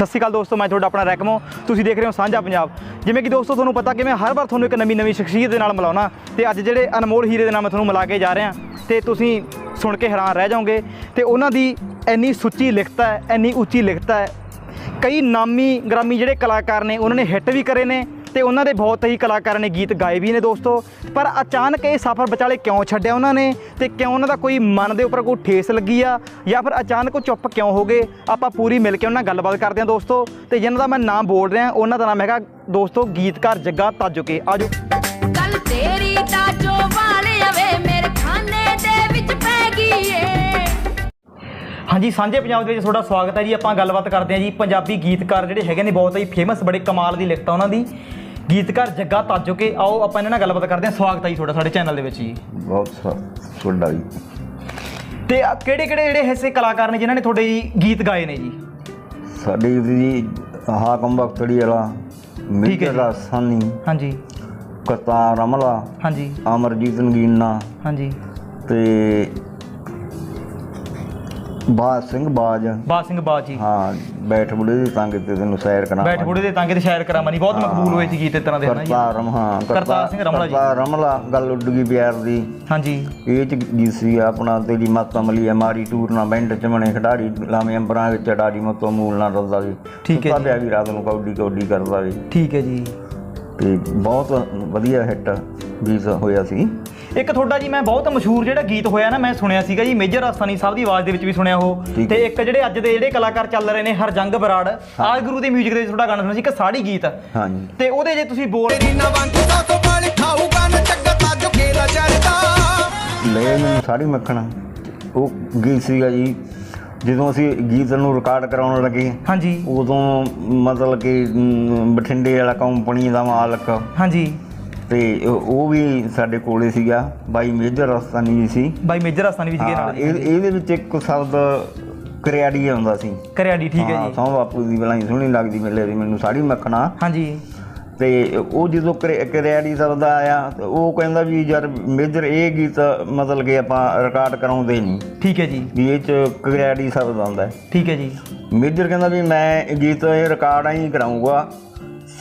ਸਤਿ ਸ਼੍ਰੀ ਅਕਾਲ ਦੋਸਤੋ, ਮੈਂ ਤੁਹਾਡਾ ਆਪਣਾ ਰੈਕਮੋ। ਤੁਸੀਂ ਦੇਖ ਰਹੇ ਹੋ ਸਾਂਝਾ ਪੰਜਾਬ। ਜਿਵੇਂ ਕਿ ਦੋਸਤੋ, ਤੁਹਾਨੂੰ ਪਤਾ ਕਿ ਮੈਂ ਹਰ ਵਾਰ ਤੁਹਾਨੂੰ ਇੱਕ ਨਵੀਂ ਨਵੀਂ ਸ਼ਖਸੀਅਤ ਦੇ ਨਾਲ ਮਿਲਾਉਣਾ ਤੇ ਅੱਜ ਜਿਹੜੇ ਅਨਮੋਲ ਹੀਰੇ ਦੇ ਨਾਲ ਮੈਂ ਤੁਹਾਨੂੰ ਮਿਲਾ ਕੇ ਜਾ ਰਿਹਾ। ਤੇ ਤੁਸੀਂ ਸੁਣ ਕੇ ਹੈਰਾਨ ਰਹਿ ਜਾਓਗੇ ਤੇ ਉਹਨਾਂ ਦੀ ਇੰਨੀ ਸੁੱਚੀ ਲਿਖਤ ਹੈ, ਇੰਨੀ ਉੱਚੀ ਲਿਖਤ ਹੈ। ਕਈ ਨਾਮੀ ਗ੍ਰਾਮੀ ਜਿਹੜੇ ਕਲਾਕਾਰ ਨੇ, ਉਹਨਾਂ ਨੇ ਹਿੱਟ ਵੀ ਕਰੇ ਨੇ। ਤੇ ਉਹਨਾਂ ਦੇ ਬਹੁਤ ਹੀ ਕਲਾਕਾਰਾਂ ਨੇ ਗੀਤ ਗਾਏ ਵੀ ਨੇ ਦੋਸਤੋ। ਪਰ ਅਚਾਨਕ ਇਹ ਸਫ਼ਰ ਵਿਚਾਲੇ ਕਿਉਂ ਛੱਡਿਆ ਉਹਨਾਂ ਨੇ? ਤੇ ਕਿਉਂ ਉਹਨਾਂ ਦਾ ਕੋਈ ਮਨ ਦੇ ਉੱਪਰ ਕੋਈ ਠੇਸ ਲੱਗੀ ਆ? ਜਾਂ ਫਿਰ ਅਚਾਨਕ ਉਹ ਚੁੱਪ ਕਿਉਂ ਹੋ ਗਏ? ਆਪਾਂ ਪੂਰੀ ਮਿਲ ਕੇ ਉਹਨਾਂ ਨਾਲ ਗੱਲਬਾਤ ਕਰਦੇ ਹਾਂ ਦੋਸਤੋ। ਤੇ ਜਿਨ੍ਹਾਂ ਦਾ ਮੈਂ ਨਾਮ ਬੋਲ ਰਿਹਾ ਉਹਨਾਂ ਦਾ ਨਾਮ ਹੈਗਾ ਦੋਸਤੋ ਗੀਤਕਾਰ ਜੱਗਾ ਤਾਜੋਕੇ। ਆਜੋ। ਕੱਲ ਤੇਰੀ ਤਾਜੋ ਵਾਲਿਆ ਵੇ ਮੇਰੇ ਖਾਨੇ ਦੇ ਵਿੱਚ ਪੈ ਗਈ ਏ। ਹਾਂਜੀ ਸਾਂਝੇ ਪੰਜਾਬ ਦੇ ਵਿੱਚ ਤੁਹਾਡਾ ਸਵਾਗਤ ਹੈ ਜੀ। ਆਪਾਂ ਗੱਲਬਾਤ ਕਰਦੇ ਹਾਂ ਜੀ ਪੰਜਾਬੀ ਗੀਤਕਾਰ ਜਿਹੜੇ ਹੈਗੇ ਨੇ ਬਹੁਤ ਹੀ ਫੇਮਸ ਬੜੇ ਕਮਾਲ ਦੀ ਲਿਖਤ ਉਹਨਾਂ ਦੀ। ਗੀਤਕਾਰ ਜੱਗਾ ਤਾਜੋਕੇ ਆਓ ਆਪਾਂ ਇਹਨਾਂ ਨਾਲ ਗੱਲਬਾਤ ਕਰਦੇ ਹਾਂ। ਸਵਾਗਤ ਹੈ ਜੀ ਤੁਹਾਡਾ ਸਾਡੇ ਚੈਨਲ ਦੇ ਵਿੱਚ ਜੀ। ਬਹੁਤ ਤੁਹਾਡਾ ਵੀ ਤੇ ਕਿਹੜੇ ਕਿਹੜੇ ਜਿਹੜੇ ਐਸੇ ਕਲਾਕਾਰ ਨੇ ਜਿਨ੍ਹਾਂ ਨੇ ਤੁਹਾਡੇ ਜੀ ਗੀਤ ਗਾਏ ਨੇ ਜੀ? ਸਾਡੀ ਜੀ ਹਾਕਮ ਬਖਤੜੀ ਵਾਲਾ ਜੀ। ਰਾਸਾਨੀ ਹਾਂਜੀ। ਕਰਤਾਰ ਰਮਲਾ ਹਾਂਜੀ। ਅਮਰਜੀਤ ਨਗੀਨਾ ਹਾਂਜੀ। ਤੇ ਬਾਜ ਸਿੰਘ ਬਾਜ। ਬਾਦ ਸਿੰਘ ਬਾਦ ਜੀ। ਹਾਂ ਬੈਠ ਬੁੜੇ ਦੀ ਤੰਗ ਤੇ ਤੈਨੂੰ ਸੈਰ ਕਰਾਂ ਬੈਠ ਬੁੜੇ ਦੇ ਤਾਂਗੇ ਤੇ ਸ਼ਾਇਰ ਕਰਾਮਨੀ ਬਹੁਤ ਮਕਬੂਲ ਹੋਏ ਸੀ ਗੀਤ ਇਸ ਤਰ੍ਹਾਂ ਦੇ ਹਨਾ ਜੀ? ਕਰਤਾਰ ਰਮ ਹਾਂ ਕਰਤਾਰ ਸਿੰਘ ਰਮਲਾ ਜੀ। ਕਰਤਾਰ ਰਮਲਾ ਗੱਲ ਉੱਡ ਗਈ ਪਿਆਰ ਦੀ। ਹਾਂਜੀ। ਇਹ ਚ ਗੀਤ ਸੀ ਆਪਣਾ ਤੇਰੀ ਮੱਤ ਅਮਲੀ ਹੈ ਮਾਰੀ ਟੂਰਨਾਮੈਂਟ ਚ ਬਣੇ ਖਿਡਾਰੀ ਲਾਵੇਂ ਅੰਬਰਾਂ ਵਿੱਚ ਡਾਰੀ ਮਤੋਂ ਮੂਲ ਨਾ ਰਲਦਾ ਵੀ। ਠੀਕ ਹੈ ਜੀ। ਵੀ ਰਾਤ ਨੂੰ ਕੌਡੀ ਕੌਡੀ ਕਰਦਾ ਵੀ। ਠੀਕ ਹੈ ਜੀ। ਤੇ ਬਹੁਤ ਵਧੀਆ ਹਿੱਟ ਗੀਤ ਹੋਇਆ ਸੀ। ਇੱਕ ਤੁਹਾਡਾ ਜੀ ਮੈਂ ਬਹੁਤ ਮਸ਼ਹੂਰ ਜਿਹੜਾ ਗੀਤ ਹੋਇਆ ਨਾ ਮੈਂ ਸੁਣਿਆ ਸੀਗਾ ਜੀ ਮੇਜਰ ਆਸਤਾਨੀ ਸਾਹਿਬ ਦੀ ਆਵਾਜ਼ ਦੇ ਵਿੱਚ ਵੀ ਸੁਣਿਆ ਉਹ। ਤੇ। ਇੱਕ ਜਿਹੜੇ ਅੱਜ ਦੇ ਜਿਹੜੇ ਕਲਾਕਾਰ ਚੱਲ ਰਹੇ ਨੇ ਹਰਜੰਗ ਬਰਾੜ ਆਜ ਗੁਰੂ ਦੀ 뮤직 ਦੇ ਵਿੱਚ ਤੁਹਾਡਾ ਗਾਣਾ ਸੁਣਿਆ ਸੀ ਇੱਕ ਸਾੜੀ ਗੀਤ। ਹਾਂਜੀ। ਤੇ ਉਹਦੇ ਜੇ ਤੁਸੀਂ ਬੋਲ ਤੇਰੀ ਨਵੰਗ ਤੋਂ ਵਾਲੀ ਖਾਊਗਾ ਨਾ ਚੱਗਾ ਤਾਜੋ ਕੇਲਾ ਚੜਦਾ। ਲੈ ਮੈਨੂੰ ਸਾੜੀ ਮੱਖਣ। ਉਹ ਗੀਤ ਸੀਗਾ ਜੀ ਜਦੋਂ ਅਸੀਂ ਗੀਤ ਨੂੰ ਰਿਕਾਰਡ ਕਰਾਉਣ ਲੱਗੇ ਹਾਂਜੀ। ਉਦੋਂ ਮਤਲਬ ਕਿ ਬਠਿੰਡੇ ਵਾਲਾ ਕੰਪਨੀ ਦਾ ਮਾਲਕ ਹਾਂਜੀ। ਤੇ ਉਹ ਵੀ ਸਾਡੇ ਕੋਲੇ ਸੀਗਾ ਬਾਈ ਮੇਜਰ ਰਸਤਾਨੀ ਜੀ ਸੀ। ਬਾਈ ਮੇਜਰ ਆਸਤਾਨੀ ਵੀ ਸੀਗੇ ਨਾਲ ਇਹ ਇਹਦੇ ਵਿੱਚ ਇੱਕ ਸ਼ਬਦ ਕਰਿਆੜੀ ਆਉਂਦਾ ਸੀ। ਕਰਿਆੜੀ ਠੀਕ ਹੈ ਹਾਂ, ਜੀ। ਸਹੁੰ ਬਾਪੂ ਦੀ ਬਲਾਈ ਸੋਹਣੀ ਲੱਗਦੀ ਮਿਲੇ ਦੀ ਮੈਨੂੰ ਸਾੜੀ ਮੱਖਣਾ। ਹਾਂਜੀ। ਤੇ ਉਹ ਜਦੋਂ ਕਰਿ- ਕਰਿਆੜੀ ਸ਼ਬਦ ਆਇਆ ਤੇ ਉਹ ਕਹਿੰਦਾ ਵੀ ਯਾਰ ਮੇਜਰ ਇਹ ਗੀਤ ਮਤਲਬ ਕਿ ਆਪਾਂ ਰਿਕਾਰਡ ਕਰਾਉਂਦੇ ਨਹੀਂ। ਠੀਕ ਹੈ ਜੀ। ਵੀ ਇਹ ਚ ਕਰਿਆੜੀ ਸ਼ਬਦ ਆਉਂਦਾ ਹੈ। ਠੀਕ ਹੈ ਜੀ। ਮੇਜਰ ਕਹਿੰਦਾ ਵੀ ਮੈਂ ਇਹ ਗੀਤ ਇਹ ਰਿਕਾਰਡ ਹੀ ਕਰਾਉਂਗਾ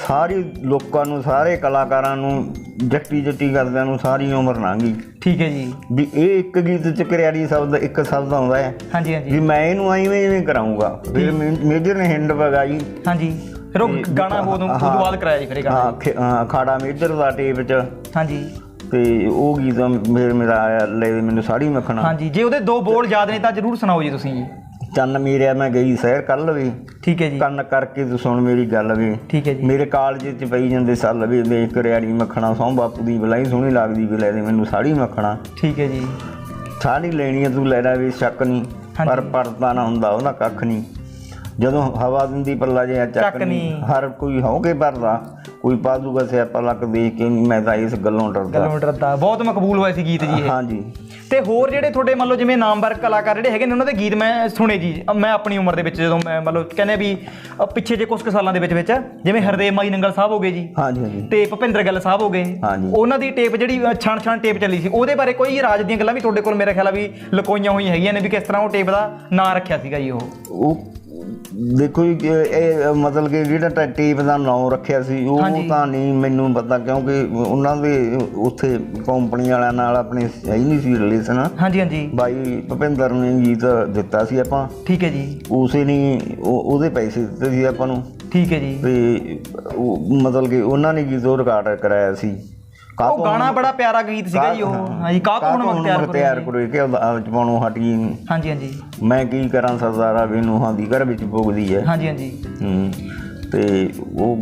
ਸਾਰੇ ਲੋਕਾਂ ਨੂੰ ਸਾਰੇ ਕਲਾਕਾਰਾਂ ਨੂੰ ਜੱਟੀ ਜੱਟੀ ਕਰਦਿਆਂ ਨੂੰ ਸਾਰੀ ਉਮਰ ਲੰਘੀ। ਠੀਕ ਹੈ ਜੀ। ਵੀ ਇਹ ਇੱਕ ਗੀਤ ਚ ਕਰਿਆੜੀ ਸ਼ਬਦ ਇੱਕ ਸ਼ਬਦ ਆਉਂਦਾ ਹੈ। ਹਾਂਜੀ ਵੀ ਹਾਂਜੀ ਮੈਂ ਇਹਨੂੰ ਐਵੇਂ ਐਵੇਂ ਕਰਾਉਂਗਾ। ਫਿਰ ਮੇਜਰ ਨੇ ਹਿੰਡ ਵਗਾਈ। ਹਾਂਜੀ। ਫਿਰ ਉਹ ਤੇ- ਗਾਣਾ ਉਦੋਂ ਹਾਂ। ਉਦੋਂ ਬਾਅਦ ਕਰਾਇਆ ਜੀ ਫਿਰ ਗਾਣਾ। ਹਾਂ, ਅਖਾੜਾ ਮੇਜਰ ਦਾ ਟੇਪ ਚ। ਹਾਂਜੀ। ਤੇ ਉਹ ਗੀਤ ਮੇਰੇ ਮੇਰਾ ਆਇਆ ਲੈ ਮੈਨੂੰ ਸਾੜੀ ਮੱਖਣਾ। ਹਾਂਜੀ। ਜੇ ਉਹਦੇ ਦੋ ਬੋਲ ਯਾਦ ਨੇ ਤਾਂ ਜਰੂਰ ਸੁਣਾਓ ਜੀ ਤੁਸੀਂ। ਜੀ ਚੰਨ ਮੇਰਿਆ ਮੈਂ ਗਈ ਸਹਿਰ ਕੱਲ ਵੀ। ਠੀਕ ਹੈ ਜੀ। ਕੰਨ ਕਰਕੇ ਤੂੰ ਸੁਣ ਮੇਰੀ ਗੱਲ ਵੀ। ਠੀਕ ਹੈ ਜੀ। ਮੇਰੇ ਕਾਲਜ ਚ ਪਈ ਜਾਂਦੇ ਸੱਲ ਵੀ ਦੇਖ ਕਰਿਆੜੀ ਮੱਖਣਾ ਸੌਂ ਬਾਪੂ ਦੀ ਬਲਾਈ ਸੋਹਣੀ ਲੱਗਦੀ ਵੀ ਲੈ ਦੇ ਮੈਨੂੰ ਸਾੜੀ ਮੱਖਣਾ। ਠੀਕ ਹੈ ਜੀ। ਸਾੜੀ ਲੈਣੀ ਆ ਤੂੰ ਲੈ ਲੈ ਵੀ ਸ਼ੱਕ ਨਹੀਂ। ਪਰ ਪਰਦਾ ਨਾ ਹੁੰਦਾ ਉਹਦਾ ਕੱਖ ਨਹੀਂ। ਜਦੋਂ ਹਵਾ ਦਿੰਦੀ ਪੱਲਾ ਜਿਹਾ ਚੱਕ ਨਹੀਂ। ਹਰ ਕੋਈ ਹੋ ਕੇ ਭਰਦਾ ਕੋਈ ਪਾਦੂਗਾ ਸਿਆਪਾ ਲੱਕ ਦੇਖ ਕੇ ਮੈਂ ਤਾਂ ਇਸ ਗੱਲੋਂ ਡਰਦਾ। ਕਿਲੋਮੀਟਰ ਦਾ ਬਹੁਤ ਮਕਬੂਲ ਹੋਇਆ ਸੀ ਗੀਤ ਜੀ ਇਹ। ਹਾਂਜੀ। ਤੇ ਹੋਰ ਜਿਹੜੇ ਤੁਹਾਡੇ ਮੰਨ ਲਓ ਜਿਵੇਂ ਨਾਮਵਰ ਕਲਾਕਾਰ ਜਿਹੜੇ ਹੈਗੇ ਨੇ ਉਹਨਾਂ ਦੇ ਗੀਤ ਮੈਂ ਸੁਣੇ ਜੀ ਮੈਂ ਆਪਣੀ ਉਮਰ ਦੇ ਵਿੱਚ ਜਦੋਂ ਮੈਂ ਮੰਨ ਲਓ ਕਹਿੰਦੇ ਵੀ ਪਿੱਛੇ ਜੇ ਕੁਝ ਕੁ ਸਾਲਾਂ ਦੇ ਵਿੱਚ ਵਿੱਚ ਜਿਵੇਂ ਹਰਦੇਵ ਮਾਈ ਨੰਗਲ ਸਾਹਿਬ ਹੋ ਗਏ ਜੀ। ਹਾਂਜੀ ਹਾਂਜੀ। ਤੇ ਭੁਪਿੰਦਰ ਗਿੱਲ ਸਾਹਿਬ ਹੋ ਗਏ। ਹਾਂਜੀ। ਉਹਨਾਂ ਦੀ ਟੇਪ ਜਿਹੜੀ ਛਣ ਛਣ ਟੇਪ ਚੱਲੀ ਸੀ ਉਹਦੇ ਬਾਰੇ ਕੋਈ ਰਾਜ ਦੀਆਂ ਗੱਲਾਂ ਵੀ ਤੁਹਾਡੇ ਕੋਲ ਮੇਰੇ ਖਿਆਲ ਆ ਵੀ ਲਕੋਈਆਂ ਹੋਈਆਂ ਹੈਗੀਆਂ ਨੇ ਵੀ ਕਿਸ ਤਰ੍ਹਾਂ ਉਹ ਟੇਪ ਦਾ ਨਾਂ ਰੱਖਿਆ ਸੀਗਾ ਜੀ ਉਹ? ਉਹ ਦੇਖੋ ਜੀ ਇਹ ਮਤਲਬ ਕਿ ਜਿਹੜਾ ਟੇਪ ਦਾ ਨਾਮ ਰੱਖਿਆ ਸੀ ਉਹ। ਤਾਂ ਨਹੀਂ ਮੈਨੂੰ ਪਤਾ ਕਿਉਂਕਿ ਉਹਨਾਂ ਦੇ ਉੱਥੇ ਕੰਪਨੀ ਵਾਲਿਆਂ ਨਾਲ ਆਪਣੇ ਹੈ ਹੀ ਨਹੀਂ ਸੀ ਰਿਲੇਸ਼ਨ ਹਾਂਜੀ ਹਾਂਜੀ। ਬਾਈ ਭੁਪਿੰਦਰ ਨੇ ਗੀਤ ਦਿੱਤਾ ਸੀ ਆਪਾਂ। ਠੀਕ ਹੈ ਜੀ। ਉਸੇ ਨੇ ਉਹ- ਉਹਦੇ ਪੈਸੇ ਦਿੱਤੇ ਸੀ ਆਪਾਂ ਨੂੰ। ਠੀਕ ਹੈ ਜੀ। ਤੇ ਉਹ ਮਤਲਬ ਕਿ ਉਹਨਾਂ ਨੇ ਗੀਤ ਉਹ ਰਿਕਾਰਡ ਕਰਾਇਆ ਸੀ। ਉਹ ਗਾਣਾ ਬੜਾ ਪਿਆਰਾ ਗੀਤ ਸੀਗਾ ਜੀ ਉਹ। ਹਾਂਜੀ ਕਾਹ ਕੋਣ ਮਖਤਿਆਰ ਤਿਆਰ ਕਰੋ ਕਿ ਚ ਪਾਉਣੋਂ ਹਟੀ ਹਾਂਜੀ ਹਾਂਜੀ। ਮੈਂ ਕੀ ਕਰਾਂ ਸਰਦਾਰਾ ਵੀ ਨੂੰਹਾਂ ਦੀ ਘਰ ਵਿੱਚ ਪੁੱਗਦੀ ਹੈ। ਹਾਂਜੀ ਹਾਂਜੀ। ਹੂੰ ਤੇ ਉਹ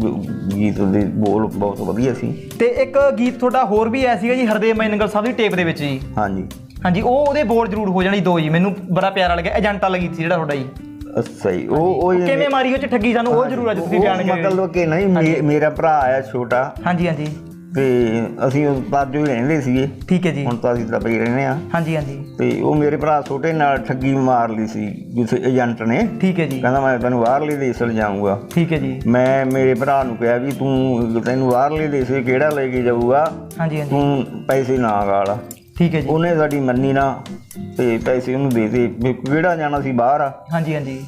ਗੀਤ ਦੇ ਬੋਲ ਬਹੁਤ ਵਧੀਆ ਸੀ। ਤੇ ਇੱਕ ਗੀਤ ਤੁਹਾਡਾ ਹੋਰ ਵੀ ਆਇਆ ਸੀਗਾ ਜੀ ਹਰਦੇਵ ਮੈਨਗਲ ਸਾਹਿਬ ਦੀ ਟੇਪ ਦੇ ਵਿੱਚ ਜੀ। ਹਾਂਜੀ। ਹਾਂਜੀ ਉਹ ਉਹਦੇ ਬੋਲ ਜ਼ਰੂਰ ਹੋ ਜਾਣੀ ਦੋ ਜੀ ਮੈਨੂੰ ਬੜਾ ਪਿਆਰਾ ਲੱਗਿਆ ਏਜੰਟ ਵਾਲਾ ਗੀਤ ਸੀ ਜਿਹੜਾ ਤੁਹਾਡਾ ਜੀ। ਜੀ ਉਹ ਉਹ ਕਿਵੇਂ ਮਾਰੀ ਉਹ ਚ ਠੱਗੀ ਸਾਨੂੰ ਉਹ ਜ਼ਰੂਰ ਅੱਜ ਤੁਸੀਂ ਬਿਆਨ ਕਰਿਓ ਮਤਲਬ ਕਿ ਨਹੀਂ ਮੇਰਾ ਭਰਾ ਆਇਆ ਛੋਟਾ। ਹਾਂਜੀ ਹਾਂਜੀ। ਤੇ ਅਸੀਂ ਉਹ ਬਾਜੂ ਹੀ ਰਹਿੰਦੇ ਸੀਗੇ। ਠੀਕ ਹੈ ਜੀ। ਹੁਣ ਤਾਂ ਅਸੀਂ ਪਈ ਰਹਿੰਦੇ ਆ ਹਾਂਜੀ ਹਾਂਜੀ। ਤੇ ਉਹ ਮੇਰੇ ਭਰਾ ਛੋਟੇ ਨਾਲ ਠੱਗੀ ਮਾਰ ਲਈ ਸੀ ਕਿਸੇ ਏਜੰਟ ਨੇ। ਠੀਕ ਹੈ ਜੀ। ਕਹਿੰਦਾ ਮੈਂ ਤੈਨੂੰ ਬਾਹਰਲੇ ਦੇਸ਼ ਲਿਜਾਊਂਗਾ ਠੀਕ ਹੈ ਜੀ। ਮੈਂ ਮੇਰੇ ਭਰਾ ਨੂੰ ਕਿਹਾ ਵੀ ਤੂੰ ਤੈਨੂੰ ਬਾਹਰਲੇ ਦੇਸ਼ ਕਿਹੜਾ ਲੈ ਕੇ ਜਾਊਗਾ? ਹਾਂਜੀ ਹਾਂਜੀ। ਤੂੰ ਪੈਸੇ ਨਾ ਗਾਲ। ਠੀਕ ਹੈ ਜੀ। ਉਹਨੇ ਸਾਡੀ ਮੰਨੀ ਨਾ ਤੇ ਪੈਸੇ ਉਹਨੂੰ ਦੇ ਦੇ ਕਿਹੜਾ ਜਾਣਾ ਸੀ ਬਾਹਰ? ਹਾਂਜੀ ਹਾਂਜੀ।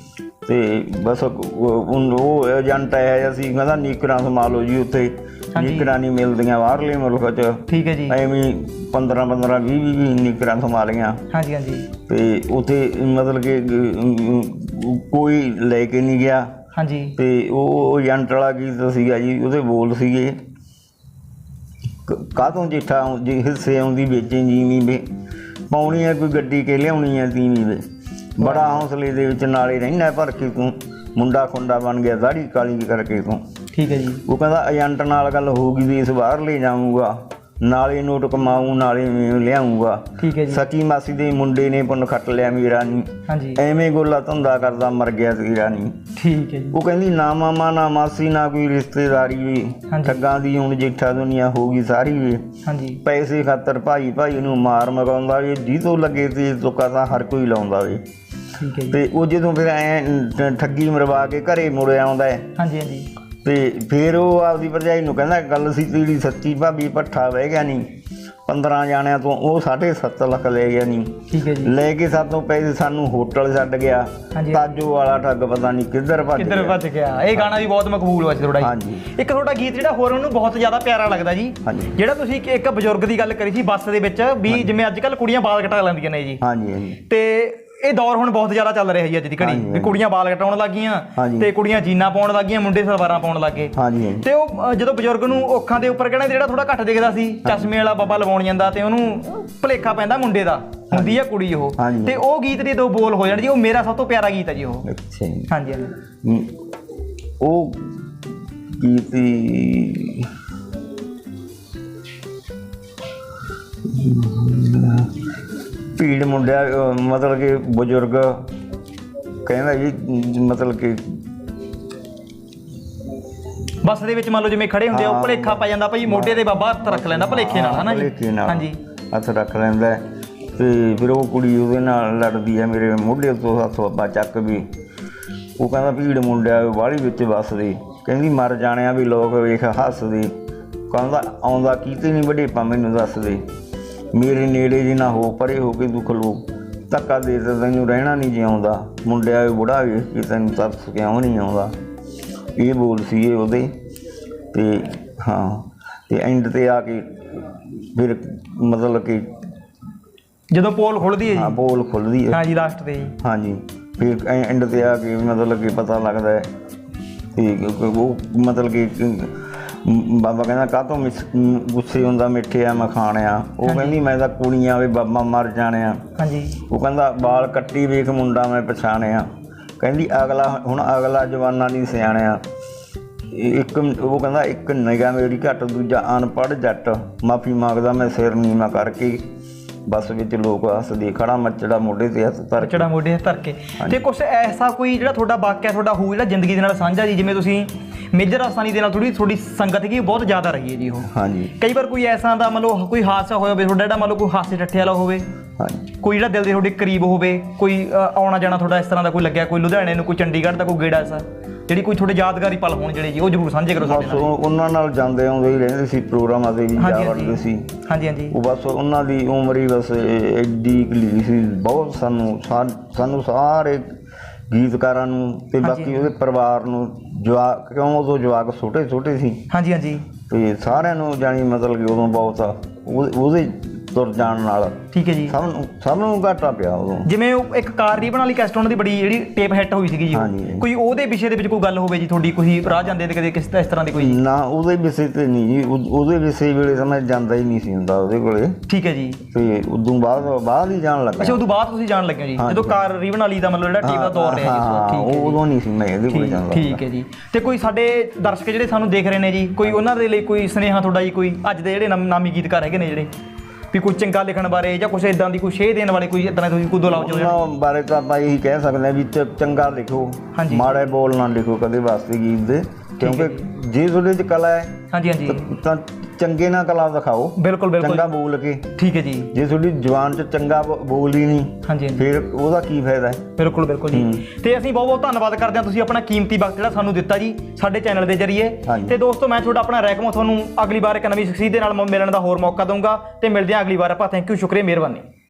ਤੇ ਬਸ ਉਹ ਉਹ ਏਜੰਟ ਆਇਆ ਜਿਹਾ ਸੀ ਕਹਿੰਦਾ ਨੀਕਰਾਂ ਸਮਾ ਲਓ ਜੀ ਉੱਥੇ। ਨੀਕਰਾਂ ਨਹੀਂ ਮਿਲਦੀਆਂ ਬਾਹਰਲੇ ਮੁਲਕ 'ਚ। ਠੀਕ ਹੈ ਜੀ। ਐਵੇਂ 15 15 20 20 ਨੀਕਰਾਂ ਸਮਾ ਲਈਆਂ ਹਾਂਜੀ ਹਾਂਜੀ। ਤੇ ਉੱਥੇ ਮਤਲਬ ਕਿ ਕੋਈ ਲੈ ਕੇ ਨਹੀਂ ਗਿਆ। ਹਾਂਜੀ। ਤੇ ਉਹ ਏਜੰਟ ਵਾਲਾ ਗੀਤ ਸੀਗਾ ਜੀ ਉਹਦੇ ਬੋਲ ਸੀਗੇ। ਕਾਤੋਂ ਜਿੱਠਾ ਜੀ ਹਿੱਸੇ ਆਉਂਦੀ ਵੇਚੇ ਜੀਵੀ ਵੇ। ਪਾਉਣੀ ਹੈ ਕੋਈ ਗੱਡੀ ਕੇ ਲਿਆਉਣੀ ਹੈ ਤੀਵੀਂ ਵੇ। ਬੜਾ ਹੌਸਲੇ ਦੇ ਵਿੱਚ ਨਾਲੇ ਰਹਿਣਾ ਭਰ ਕੇ ਤੂੰ ਮੁੰਡਾ ਖੁੰਡਾ ਬਣ ਗਿਆ ਦਾੜੀ ਕਾਲੀ ਕਰਕੇ ਤੂੰ ਠੀਕ ਹੈ ਜੀ। ਉਹ ਕਹਿੰਦਾ ਏਜੰਟ ਨਾਲ ਗੱਲ ਹੋਊਗੀ ਵੀ ਇਸ ਬਾਹਰ ਲੈ ਜਾਊਂਗਾ ਨਾਲੇ ਨੋਟ ਕਮਾਊਂ ਨਾਲੇ ਮੈਂ ਲਿਆਊਂਗਾ। ਠੀਕ ਹੈ ਜੀ। ਸਕੀ ਮਾਸੀ ਦੇ ਮੁੰਡੇ ਨੇ ਪੁੰਨ ਖੱਟ ਲਿਆ ਮੇਰਾ ਨਹੀਂ ਹਾਂਜੀ। ਐਵੇਂ ਗੋਲਾ ਧੰਦਾ ਕਰਦਾ ਮਰ ਗਿਆ ਤੇਰਾ ਨਹੀਂ ਠੀਕ ਹੈ ਜੀ। ਉਹ ਕਹਿੰਦੀ ਨਾ ਮਾਮਾ ਨਾ ਮਾਸੀ ਨਾ ਕੋਈ ਰਿਸ਼ਤੇਦਾਰੀ ਵੀ। ਠੱਗਾਂ ਦੀ ਹੁਣ ਜੇਠਾ ਦੁਨੀਆ ਹੋਊਗੀ ਸਾਰੀ ਵੀ ਹਾਂਜੀ। ਪੈਸੇ ਖਾਤਰ ਭਾਈ ਭਾਈ ਨੂੰ ਮਾਰ ਮਗਾਉਂਦਾ ਵੀ ਜੀ ਤੋਂ ਲੱਗੇ ਤੇ ਤੁੱਕਾ ਤਾਂ ਹਰ ਕੋਈ ਲਾਉਂਦਾ ਵੇ ਠੀਕ ਹੈ ਜੀ। ਤੇ ਉਹ ਜਦੋਂ ਫਿਰ ਐ ਠੱਗੀ ਮਰਵਾ ਕੇ ਘਰੇ ਮੁੜ ਆਉਂਦਾ ਹੈ। ਹਾਂਜੀ ਹਾਂਜੀ। ਤੇ ਫਿਰ ਉਹ ਆਪਦੀ ਭਰਜਾਈ ਨੂੰ ਕਹਿੰਦਾ ਗੱਲ ਸੀ ਤੇਰੀ ਸੱਚੀ ਭਾਬੀ ਪੱਠਾ ਬਹਿ ਗਿਆ ਨਹੀਂ 15 ਜਾਣਿਆਂ ਤੋਂ ਉਹ 7.5 ਲੱਖ ਲੈ ਗਿਆ ਨਹੀਂ ਠੀਕ ਹੈ ਜੀ। ਲੈ ਕੇ ਸਾਤੋਂ ਪੈਸੇ ਸਾਨੂੰ ਹੋਟਲ ਛੱਡ ਗਿਆ। ਤਾਜੋ ਵਾਲਾ ਠੱਗ ਪਤਾ ਨਹੀਂ ਕਿੱਧਰ ਭੱਜ ਕਿੱਧਰ ਗਿਆ। ਭੱਜ ਗਿਆ। ਇਹ ਗਾਣਾ ਵੀ ਬਹੁਤ ਮਕਬੂਲ ਹੋਇਆ ਤੁਹਾਡਾ ਜੀ। ਹਾਂਜੀ। ਇੱਕ ਤੁਹਾਡਾ ਗੀਤ ਜਿਹੜਾ ਹੋਰ ਉਹਨੂੰ ਬਹੁਤ ਜ਼ਿਆਦਾ ਪਿਆਰਾ ਲੱਗਦਾ ਜੀ। ਜਿਹੜਾ ਤੁਸੀਂ ਇੱਕ- ਇੱਕ ਬਜ਼ੁਰਗ ਦੀ ਗੱਲ ਕਰੀ ਸੀ ਬੱਸ ਦੇ ਵਿੱਚ ਵੀ ਜਿਵੇਂ ਅੱਜ ਕੱਲ ਕੁੜੀਆਂ ਬਾਲ ਕਟਾ ਲੈਂਦੀਆਂ ਨੇ ਜੀ। ਹਾਂਜੀ ਹਾਂਜੀ। ਤੇ ਇਹ ਦੌਰ ਹੁਣ ਬਹੁਤ ਜ਼ਿਆਦਾ ਚੱਲ ਰਿਹਾ ਜੀ ਅੱਜ ਦੀ ਘੜੀ ਵੀ। ਕੁੜੀਆਂ ਬਾਲ ਕਟਾਉਣ ਲੱਗੀਆਂ। ਤੇ ਕੁੜੀਆਂ ਜੀਨਾਂ ਪਾਉਣ ਲੱਗੀਆਂ ਮੁੰਡੇ ਸਲਵਾਰਾਂ ਪਾਉਣ ਲੱਗੇ ਤੇ ਉਹ ਜਦੋਂ ਬਜ਼ੁਰਗ ਨੂੰ ਅੱਖਾਂ ਦੇ ਉੱਪਰ ਕਹਿੰਦਾ ਜਿਹੜਾ ਥੋੜਾ ਘੱਟ ਦਿਖਦਾ ਸੀ ਚਸ਼ਮੇ ਵਾਲਾ ਬਾਬਾ ਲਵਾਉਣ ਜਾਂਦਾ ਤੇ ਉਹਨੂੰ ਭਲੇਖਾ ਪੈਂਦਾ ਮੁੰਡੇ ਦਾ ਹੁੰਦੀ ਆ ਕੁੜੀ ਉਹ। ਤੇ ਉਹ ਗੀਤ ਦੇ ਦੋ ਬੋਲ ਹੋ ਜਾਣ ਜੀ ਉਹ ਮੇਰਾ ਸਭ ਤੋਂ ਪਿਆਰਾ ਗੀਤ ਹੈ ਜੀ ਉਹ ਅੱਛਾ। ਹਾਂਜੀ ਹਾਂਜੀ ਉਹ ਗੀਤੀ ਭੀੜ ਮੁੰਡਿਆ ਅਹ, ਮਤਲਬ ਕਿ ਬਜ਼ੁਰਗ ਕਹਿੰਦਾ ਜੀ ਮਤਲਬ ਕਿ ਬੱਸ ਦੇ ਵਿੱਚ ਮੰਨ ਲਓ ਜਿਵੇਂ ਖੜੇ ਹੁੰਦੇ ਆ ਉਹ ਹਾਂ। ਭਲੇਖਾ ਪੈ ਜਾਂਦਾ ਭਾਈ ਮੋਢੇ ਤੇ ਬਾਬਾ ਹੱਥ ਰੱਖ ਲੈਂਦਾ ਭਲੇਖੇ ਨਾਲ ਹਨਾ ਭੁਲੇਖੇ ਜੀ ਨਾਲ ਹਾਂਜੀ। ਹੱਥ ਰੱਖ ਲੈਂਦਾ ਹੈ। ਤੇ ਫਿਰ ਉਹ ਕੁੜੀ ਉਹਦੇ ਨਾਲ ਲੜਦੀ ਹੈ ਮੇਰੇ ਮੋਢੇ ਤੋਂ ਹੱਥ ਬਾਬਾ ਚੱਕ ਵੀ। ਉਹ ਕਹਿੰਦਾ ਭੀੜ ਮੁੰਡਿਆ ਵਾਲੀ ਵਿੱਚ ਵੱਸਦੀ ਕਹਿੰਦੀ ਮਰ ਜਾਣਿਆ ਵੀ ਲੋਕ ਵੇਖ ਹੱਸਦੇ ਕਹਿੰਦਾ ਆਉਂਦਾ ਕੀਤੇ ਨਹੀਂ ਵਡੇਪਾ ਮੈਨੂੰ ਦੱਸ ਦੇ। ਮੇਰੇ ਨੇੜੇ ਜੀ ਨਾ ਹੋ ਪਰੇ ਹੋ ਕੇ ਤੂੰ ਖਲੋ ਧੱਕਾ ਦੇ ਤੇ ਤੈਨੂੰ ਰਹਿਣਾ ਨਹੀਂ ਜਿਉਂਦਾ ਮੁੰਡਿਆ ਵੀ ਬੁੜਾ ਵੇਖ ਕੇ ਤੈਨੂੰ ਤਰਸ ਕਿਉਂ ਨਹੀਂ ਆਉਂਦਾ? ਇਹ ਬੋਲ ਸੀਗੇ ਉਹਦੇ। ਤੇ ਹਾਂ ਤੇ ਐਂਡ ਤੇ ਆ ਕੇ ਫਿਰ ਮਤਲਬ ਕਿ ਜਦੋਂ ਪੋਲ ਖੁੱਲਦੀ ਹੈ ਹਾਂ ਜੀ ਬੋਲ ਖੁੱਲਦੀ ਹੈ। ਹਾਂਜੀ ਲਾਸਟ ਤੇ ਜੀ। ਹਾਂਜੀ ਫਿਰ ਐਂਡ ਤੇ ਆ ਕੇ ਮਤਲਬ ਕਿ ਪਤਾ ਲੱਗਦਾ ਹੈ। ਕਿ ਉਹ ਮਤਲਬ ਕਿ ਬਾਬਾ ਕਹਿੰਦਾ ਕਾਹਤੋਂ ਮਿਸ- ਮ- ਗੁੱਸੇ ਹੁੰਦਾ ਮਿੱਠੇ ਆ ਮਖਾਣਿਆ ਉਹ ਕਹਿੰਦੀ ਮੈਂ ਤਾਂ ਕੁੜੀਆਂ ਵੇ ਬਾਬਾ ਮਰ ਜਾਣਿਆ ਹਾਂਜੀ। ਉਹ ਕਹਿੰਦਾ ਬਾਲ ਕੱਟੀ ਵੇਖ ਮੁੰਡਾ ਮੈਂ ਪਛਾਣਿਆ। ਕਹਿੰਦੀ ਅਗਲਾ ਹੁਣ ਅਗਲਾ ਜਵਾਨਾ ਨਹੀਂ ਸਿਆਣਿਆ। ਇੱਕ ਉਹ ਕਹਿੰਦਾ ਇੱਕ ਨਿਗਾਹ ਮੇਰੀ ਘੱਟ ਦੂਜਾ ਅਨਪੜ੍ਹ ਜੱਟ। ਮਾਫੀ ਮੰਗਦਾ ਮੈਂ ਸਿਰ ਨੀਵਾ ਕਰਕੇ। ਬੱਸ ਵਿੱਚ ਲੋਕ ਹੱਸਦੇ ਖੜਾ ਮੱਚੜਾ ਮੋਢੇ ਤੇ ਹੱਥ ਧਰ ਕੇ। ਚੜਾ ਮੋਢੇ ਤੇ ਧਰ ਕੇ। ਤੇ ਕੁਝ ਐਸਾ ਕੋਈ ਜਿਹੜਾ ਤੁਹਾਡਾ ਵਾਕਿਆ ਤੁਹਾਡਾ ਹੋ ਜਿਹੜਾ ਜ਼ਿੰਦਗੀ ਦੇ ਨਾਲ ਸਾਂਝਾ ਜੀ ਜਿਵੇਂ ਤੁਸੀਂ ਮੇਜਰ ਆਸਾਨੀ ਦੇ ਨਾਲ ਥੋੜੀ ਤੁਹਾਡੀ ਸੰਗਤ ਕੀ ਬਹੁਤ ਜ਼ਿਆਦਾ ਰਹੀ ਹੈ ਜੀ ਉਹ। ਹਾਂਜੀ। ਕਈ ਵਾਰ ਕੋਈ ਐਸਾ ਦਾ ਮੰਨ ਲਓ ਕੋਈ ਹਾਦਸਾ ਹੋਇਆ ਹੋਵੇ ਤੁਹਾਡਾ ਜਿਹੜਾ ਮੰਨ ਲਓ ਕੋਈ ਹਾਸੇ ਠੱਠੇ ਵਾਲਾ ਹੋਵੇ ਹਾਂਜੀ। ਕੋਈ ਜਿਹੜਾ ਦਿਲ ਦੇ ਤੁਹਾਡੇ ਕਰੀਬ ਹੋਵੇ ਕੋਈ ਅ, ਆਉਣਾ ਜਾਣਾ ਤੁਹਾਡਾ ਇਸ ਤਰ੍ਹਾਂ ਦਾ ਕੋਈ ਲੱਗਿਆ ਕੋਈ ਲੁਧਿਆਣੇ ਨੂੰ ਕੋਈ ਚੰਡੀਗੜ੍ਹ ਦਾ ਕੋਈ ਗੇੜਾ ਐਸਾ? ਜਿਹੜੀ ਕੋਈ ਤੁਹਾਡੇ ਯਾਦਗਾਰੀ ਪਲ ਹੋਣ ਜਿਹੜੇ ਜੀ ਉਹ ਜ਼ਰੂਰ ਸਾਂਝੇ ਕਰੋ ਸਾਡੇ ਬਸ ਨਾਲ। ਉਹ- ਉਹਨਾਂ ਨਾਲ ਜਾਂਦੇ ਆਉਂਦੇ ਹੀ ਰਹਿੰਦੇ ਸੀ ਪ੍ਰੋਗਰਾਮਾਂ ਤੇ ਵੀ ਜਾ ਹਾਂਜੀ, ਵੜਦੇ ਹਾਂਜੀ। ਸੀ। ਹਾਂਜੀ ਹਾਂਜੀ। ਉਹ ਬਸ ਉਹਨਾਂ ਦੀ ਉਮਰ ਹੀ ਬਸ ਐਡੀ ਕਲੀ ਸੀ। ਬਹੁਤ ਸਾਨੂੰ ਸਾ- ਸਾਨੂੰ ਸਾਰੇ ਗੀਤਕਾਰਾਂ ਨੂੰ ਤੇ ਹਾਂਜੀ। ਬਾਕੀ ਉਹਦੇ ਪਰਿਵਾਰ ਨੂੰ ਜਵਾਕ ਕਿਉਂ ਉਦੋਂ ਜਵਾਕ ਛੋਟੇ ਛੋਟੇ ਸੀ। ਹਾਂਜੀ ਹਾਂਜੀ। ਤੇ ਸਾਰਿਆਂ ਨੂੰ ਜਾਣੀ ਮਤਲਬ ਕਿ ਉਦੋਂ ਬਹੁਤ ਆ। ਉਹ- ਉਹਦੇ ਤੁਰ ਜਾਣ ਨਾਲ। ਠੀਕ ਹੈ ਜੀ। ਸਭ ਨੂੰ ਸਭ ਨੂੰ ਘਾਟਾ ਪਿਆ ਉਦੋਂ। ਜਿਵੇਂ ਉਹ ਇੱਕ ਕਾਰ ਰੀਬਨ ਵਾਲੀ ਕੈਸਟ ਉਹਨਾਂ ਦੀ ਬੜੀ ਜਿਹੜੀ ਟੇਪ ਹਿੱਟ ਹੋਈ ਸੀਗੀ ਜੀ। ਕੋਈ ਉਹਦੇ ਵਿਸ਼ੇ ਦੇ ਵਿੱਚ ਕੋਈ ਗੱਲ ਹੋਵੇ ਜੀ ਤੁਹਾਡੀ? ਕੋਈ ਰਾਹ ਜਾਂਦੇ ਤੇ ਕਦੇ ਕਿਸ ਇਸ ਤਰ੍ਹਾਂ ਦੀ ਕੋਈ? ਨਾ ਉਹਦੇ ਵਿਸ਼ੇ ਤੇ ਨਹੀਂ ਜੀ। ਉਹ- ਉਹਦੇ ਵਿਸ਼ੇ ਵੇਲੇ ਤਾਂ ਮੈਂ ਜਾਂਦਾ ਹੀ ਨਹੀਂ ਸੀ ਹੁੰਦਾ ਉਹਦੇ ਕੋਲੇ। ਠੀਕ ਹੈ ਜੀ। ਤੇ ਉਦੋਂ ਬਾਅਦ ਬਾਅਦ ਹੀ ਜਾਣ ਲੱਗਾ ਅੱਛਾ ਉਦੋਂ ਬਾਅਦ ਤੁਸੀਂ ਜਾਣ ਲੱਗੇ ਜੀ। ਜਦੋਂ ਕਾਰ ਰੀਬਨ ਵਾਲੀ ਦਾ ਮਤਲਬ ਜਿਹੜਾ ਟੇਪ ਦਾ ਦੌਰ ਰਿਹਾ ਜੀ। ਠੀਕ ਹੈ ਉਦੋਂ ਨਹੀਂ ਸੀ ਮੈਂ ਇਹਦੇ ਕੋਲੇ ਜਾਂਦਾ ਠੀਕ ਹੈ ਜੀ। ਤੇ ਕੋਈ ਸਾਡੇ ਦਰਸ਼ਕ ਜਿਹੜੇ ਸਾਨੂੰ ਦੇਖ ਰਹੇ ਨੇ ਜੀ ਕੋਈ ਉਹਨਾਂ ਦੇ ਲਈ ਕੋਈ ਸੁਨੇਹਾ ਤੁਹਾਡਾ ਜੀ ਕੋਈ ਅੱਜ ਦੇ ਜਿਹੜੇ ਨਾਮੀ ਗੀਤਕਾਰ ਹੈਗੇ ਨੇ ਜਿਹੜੇ? ਵੀ ਕੋਈ ਚੰਗਾ ਲਿਖਣ ਬਾਰੇ ਜਾਂ ਕੁਝ ਇਦਾਂ ਦੀ ਕੋਈ ਸ਼ੇਅ ਦੇਣ ਵਾਲੇ ਕੋਈ ਇਦਾਂ ਤੁਸੀਂ ਕੋਈ ਦੋ ਲਾਓ ਉਹਨਾਂ ਬਾਰੇ ਤਾਂ ਆਪਾਂ ਇਹੀ ਕਹਿ ਸਕਦੇ ਹਾਂ ਵੀ ਚ- ਚੰਗਾ ਲਿਖੋ ਹਾਂਜੀ। ਮਾੜੇ ਬੋਲ ਨਾ ਲਿਖੋ ਕਦੇ ਵਾਸਤੇ ਗੀਤ ਦੇ ਕਿਉਂਕਿ ਜੇ ਤੁਹਾਡੇ ਚ ਕਲਾ ਹੈ ਹਾਂਜੀ ਹਾਂਜੀ। ਤਾਂ- ਤਾਂ ਚੰਗੇ ਨਾਲ ਕਲਾ ਦਿਖਾਓ ਬਿਲਕੁਲ ਬਿਲਕੁਲ ਚੰਗਾ ਬੋਲ ਕੇ। ਠੀਕ ਹੈ ਜੀ। ਜੇ ਤੁਹਾਡੀ ਜ਼ੁਬਾਨ ਚ ਚੰਗਾ ਬੋਲ ਹੀ ਨਹੀਂ ਹਾਂਜੀ ਫਿਰ ਉਹਦਾ ਕੀ ਫਾਇਦਾ? ਹੈ ਬਿਲਕੁਲ ਬਿਲਕੁਲ ਜੀ। ਤੇ ਅਸੀਂ ਬਹੁਤ ਬਹੁਤ ਧੰਨਵਾਦ ਕਰਦੇ ਹਾਂ। ਤੁਸੀਂ ਆਪਣਾ ਕੀਮਤੀ ਵਕਤ ਜਿਹੜਾ ਸਾਨੂੰ ਦਿੱਤਾ ਜੀ ਸਾਡੇ ਚੈਨਲ ਦੇ ਜ਼ਰੀਏ। ਤੇ ਦੋਸਤੋ ਮੈਂ ਤੁਹਾਡਾ ਆਪਣਾ ਰੈਕਮੋ ਤੁਹਾਨੂੰ ਅਗਲੀ ਵਾਰ ਇੱਕ ਨਵੀਂ ਸ਼ਖਸੀਅਤ ਦੇ ਨਾਲ ਮਿਲਣ ਦਾ ਹੋਰ ਮੌਕਾ ਦਊਂਗਾ। ਤੇ ਮਿਲਦੇ ਹਾਂ ਅਗਲੀ ਵਾਰ। ਆਪਾਂ ਥੈਂਕ ਯੂ ਸ਼ੁਕਰੀਆ ਮਿਹਰਬਾਨੀ।